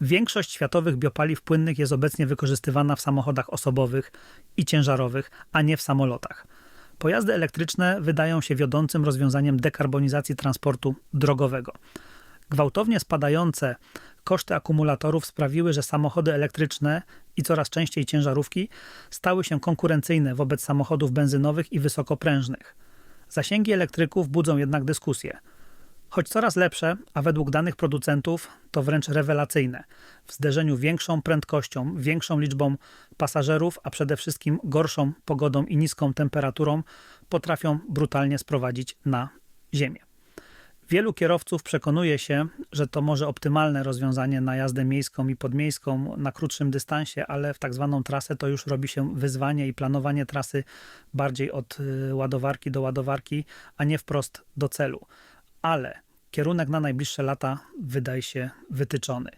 Większość światowych biopaliw płynnych jest obecnie wykorzystywana w samochodach osobowych i ciężarowych, a nie w samolotach. Pojazdy elektryczne wydają się wiodącym rozwiązaniem dekarbonizacji transportu drogowego. Gwałtownie spadające koszty akumulatorów sprawiły, że samochody elektryczne i coraz częściej ciężarówki stały się konkurencyjne wobec samochodów benzynowych i wysokoprężnych. Zasięgi elektryków budzą jednak dyskusję. Choć coraz lepsze, a według danych producentów to wręcz rewelacyjne, w zderzeniu większą prędkością, większą liczbą pasażerów, a przede wszystkim gorszą pogodą i niską temperaturą, potrafią brutalnie sprowadzić na ziemię. Wielu kierowców przekonuje się, że to może optymalne rozwiązanie na jazdę miejską i podmiejską na krótszym dystansie, ale w tak zwaną trasę to już robi się wyzwanie i planowanie trasy bardziej od y, ładowarki do ładowarki, a nie wprost do celu. Ale kierunek na najbliższe lata wydaje się wytyczony.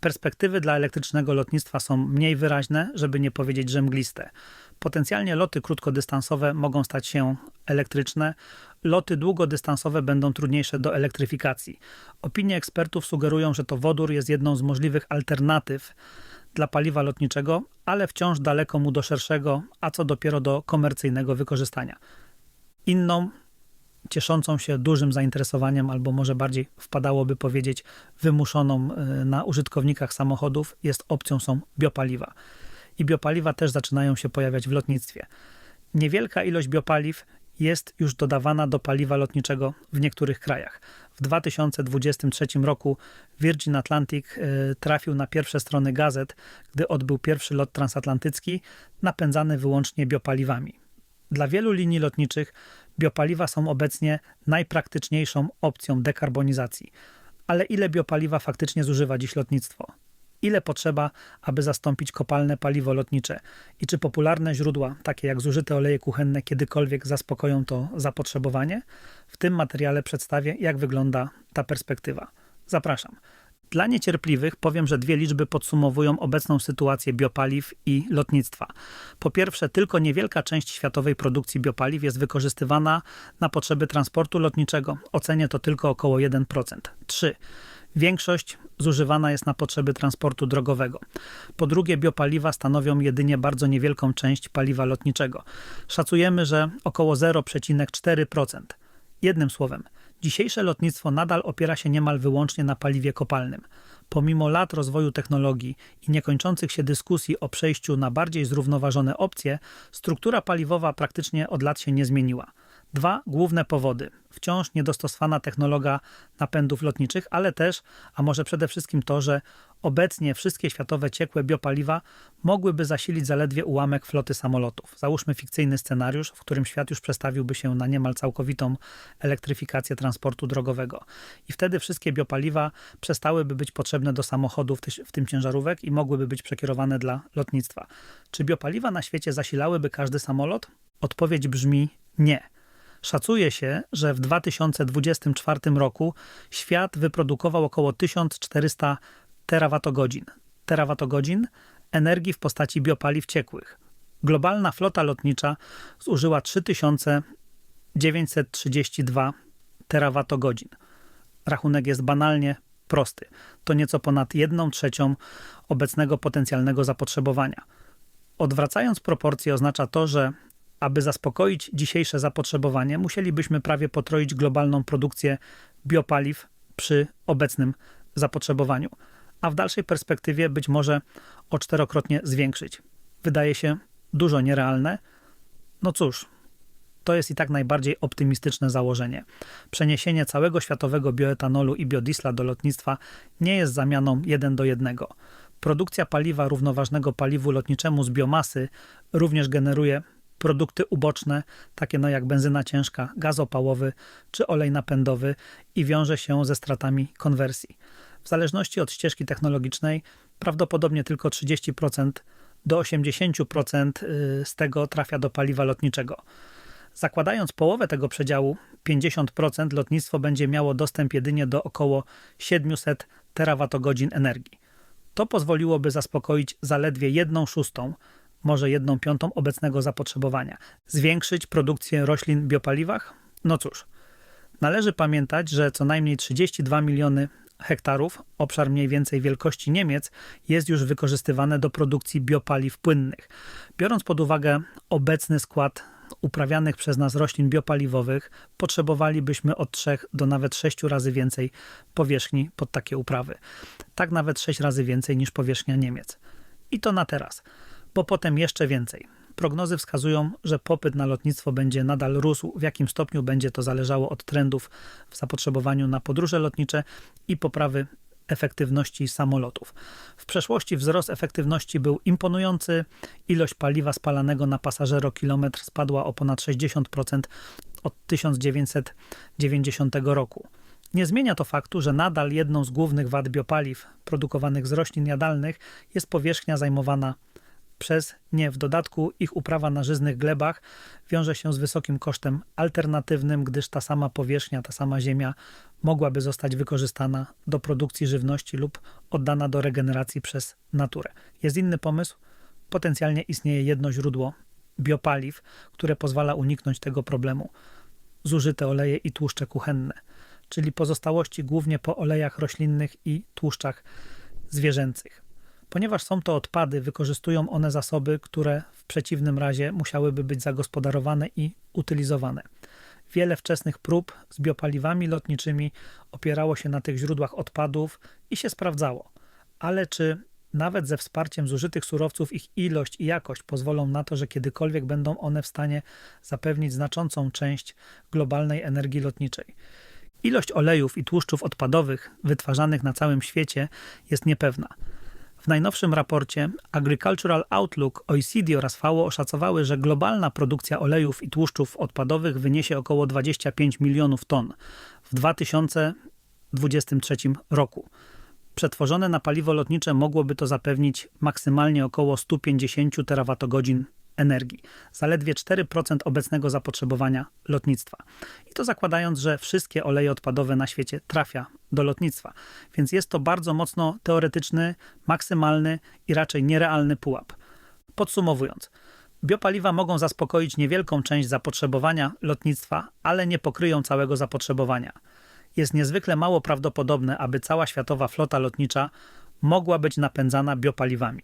Perspektywy dla elektrycznego lotnictwa są mniej wyraźne, żeby nie powiedzieć, że mgliste. Potencjalnie loty krótkodystansowe mogą stać się elektryczne, loty długodystansowe będą trudniejsze do elektryfikacji. Opinie ekspertów sugerują, że to wodór jest jedną z możliwych alternatyw dla paliwa lotniczego, ale wciąż daleko mu do szerszego, a co dopiero do komercyjnego wykorzystania. Inną, cieszącą się dużym zainteresowaniem, albo może bardziej wpadałoby powiedzieć, wymuszoną y, na użytkownikach samochodów, jest opcją są biopaliwa. I biopaliwa też zaczynają się pojawiać w lotnictwie. Niewielka ilość biopaliw jest już dodawana do paliwa lotniczego w niektórych krajach. W 2023 roku Virgin Atlantic y, trafił na pierwsze strony gazet, gdy odbył pierwszy lot transatlantycki napędzany wyłącznie biopaliwami. Dla wielu linii lotniczych biopaliwa są obecnie najpraktyczniejszą opcją dekarbonizacji. Ale ile biopaliwa faktycznie zużywa dziś lotnictwo? Ile potrzeba, aby zastąpić kopalne paliwo lotnicze? I czy popularne źródła, takie jak zużyte oleje kuchenne, kiedykolwiek zaspokoją to zapotrzebowanie? W tym materiale przedstawię, jak wygląda ta perspektywa. Zapraszam. Dla niecierpliwych powiem, że dwie liczby podsumowują obecną sytuację biopaliw i lotnictwa. Po pierwsze, tylko niewielka część światowej produkcji biopaliw jest wykorzystywana na potrzeby transportu lotniczego. Ocenię to tylko około 1%. 3. Większość zużywana jest na potrzeby transportu drogowego. Po drugie, biopaliwa stanowią jedynie bardzo niewielką część paliwa lotniczego. Szacujemy, że około 0,4%. Jednym słowem, Dzisiejsze lotnictwo nadal opiera się niemal wyłącznie na paliwie kopalnym. Pomimo lat rozwoju technologii i niekończących się dyskusji o przejściu na bardziej zrównoważone opcje, struktura paliwowa praktycznie od lat się nie zmieniła. Dwa główne powody. Wciąż niedostosowana technologia napędów lotniczych, ale też, a może przede wszystkim to, że obecnie wszystkie światowe ciekłe biopaliwa mogłyby zasilić zaledwie ułamek floty samolotów. Załóżmy fikcyjny scenariusz, w którym świat już przestawiłby się na niemal całkowitą elektryfikację transportu drogowego. I wtedy wszystkie biopaliwa przestałyby być potrzebne do samochodów, w tym ciężarówek, i mogłyby być przekierowane dla lotnictwa. Czy biopaliwa na świecie zasilałyby każdy samolot? Odpowiedź brzmi nie. Szacuje się, że w 2024 roku świat wyprodukował około 1400 terawatogodzin. Terawatogodzin energii w postaci biopaliw ciekłych. Globalna flota lotnicza zużyła 3932 terawatogodzin. Rachunek jest banalnie prosty. To nieco ponad 1 trzecią obecnego potencjalnego zapotrzebowania. Odwracając proporcje, oznacza to, że aby zaspokoić dzisiejsze zapotrzebowanie, musielibyśmy prawie potroić globalną produkcję biopaliw przy obecnym zapotrzebowaniu, a w dalszej perspektywie być może o czterokrotnie zwiększyć. Wydaje się dużo nierealne. No cóż, to jest i tak najbardziej optymistyczne założenie. Przeniesienie całego światowego bioetanolu i biodisla do lotnictwa nie jest zamianą jeden do jednego. Produkcja paliwa równoważnego paliwu lotniczemu z biomasy również generuje produkty uboczne, takie no jak benzyna ciężka, gaz opałowy czy olej napędowy i wiąże się ze stratami konwersji. W zależności od ścieżki technologicznej prawdopodobnie tylko 30% do 80% y, z tego trafia do paliwa lotniczego. Zakładając połowę tego przedziału, 50% lotnictwo będzie miało dostęp jedynie do około 700 terawatogodzin energii. To pozwoliłoby zaspokoić zaledwie 1 szóstą może jedną piątą obecnego zapotrzebowania. Zwiększyć produkcję roślin w biopaliwach? No cóż, należy pamiętać, że co najmniej 32 miliony hektarów, obszar mniej więcej wielkości Niemiec, jest już wykorzystywane do produkcji biopaliw płynnych. Biorąc pod uwagę obecny skład uprawianych przez nas roślin biopaliwowych, potrzebowalibyśmy od 3 do nawet 6 razy więcej powierzchni pod takie uprawy. Tak nawet 6 razy więcej niż powierzchnia Niemiec. I to na teraz, bo potem jeszcze więcej. Prognozy wskazują, że popyt na lotnictwo będzie nadal rósł. W jakim stopniu będzie to zależało od trendów w zapotrzebowaniu na podróże lotnicze i poprawy efektywności samolotów. W przeszłości wzrost efektywności był imponujący. Ilość paliwa spalanego na pasażerokilometr spadła o ponad 60% od 1990 roku. Nie zmienia to faktu, że nadal jedną z głównych wad biopaliw produkowanych z roślin jadalnych jest powierzchnia zajmowana przez nie. W dodatku ich uprawa na żyznych glebach wiąże się z wysokim kosztem alternatywnym, gdyż ta sama powierzchnia, ta sama ziemia mogłaby zostać wykorzystana do produkcji żywności lub oddana do regeneracji przez naturę. Jest inny pomysł? Potencjalnie istnieje jedno źródło biopaliw, które pozwala uniknąć tego problemu. Zużyte oleje i tłuszcze kuchenne, czyli pozostałości głównie po olejach roślinnych i tłuszczach zwierzęcych. Ponieważ są to odpady, wykorzystują one zasoby, które w przeciwnym razie musiałyby być zagospodarowane i utylizowane. Wiele wczesnych prób z biopaliwami lotniczymi opierało się na tych źródłach odpadów i się sprawdzało. Ale czy nawet ze wsparciem zużytych surowców ich ilość i jakość pozwolą na to, że kiedykolwiek będą one w stanie zapewnić znaczącą część globalnej energii lotniczej? Ilość olejów i tłuszczów odpadowych wytwarzanych na całym świecie jest niepewna. W najnowszym raporcie Agricultural Outlook OECD oraz FAO oszacowały, że globalna produkcja olejów i tłuszczów odpadowych wyniesie około 25 milionów ton w 2023 roku. Przetworzone na paliwo lotnicze mogłoby to zapewnić maksymalnie około 150 terawatogodzin energii, zaledwie 4% obecnego zapotrzebowania lotnictwa. I to zakładając, że wszystkie oleje odpadowe na świecie trafia do lotnictwa. Więc jest to bardzo mocno teoretyczny, maksymalny i raczej nierealny pułap. Podsumowując, biopaliwa mogą zaspokoić niewielką część zapotrzebowania lotnictwa, ale nie pokryją całego zapotrzebowania. Jest niezwykle mało prawdopodobne, aby cała światowa flota lotnicza mogła być napędzana biopaliwami.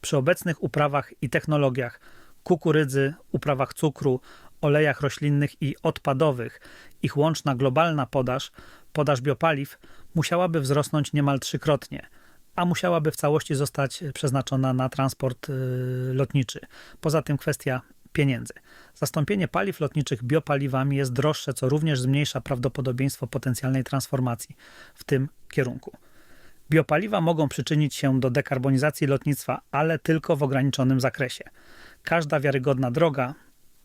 Przy obecnych uprawach i technologiach kukurydzy, uprawach cukru, olejach roślinnych i odpadowych, ich łączna globalna podaż, podaż biopaliw, musiałaby wzrosnąć niemal trzykrotnie, a musiałaby w całości zostać przeznaczona na transport yy, lotniczy. Poza tym kwestia pieniędzy. Zastąpienie paliw lotniczych biopaliwami jest droższe, co również zmniejsza prawdopodobieństwo potencjalnej transformacji w tym kierunku. Biopaliwa mogą przyczynić się do dekarbonizacji lotnictwa, ale tylko w ograniczonym zakresie. Każda wiarygodna droga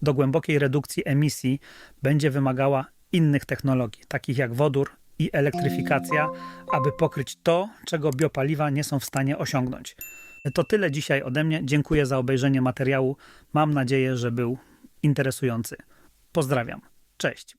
do głębokiej redukcji emisji będzie wymagała innych technologii, takich jak wodór i elektryfikacja, aby pokryć to, czego biopaliwa nie są w stanie osiągnąć. To tyle dzisiaj ode mnie. Dziękuję za obejrzenie materiału. Mam nadzieję, że był interesujący. Pozdrawiam. Cześć.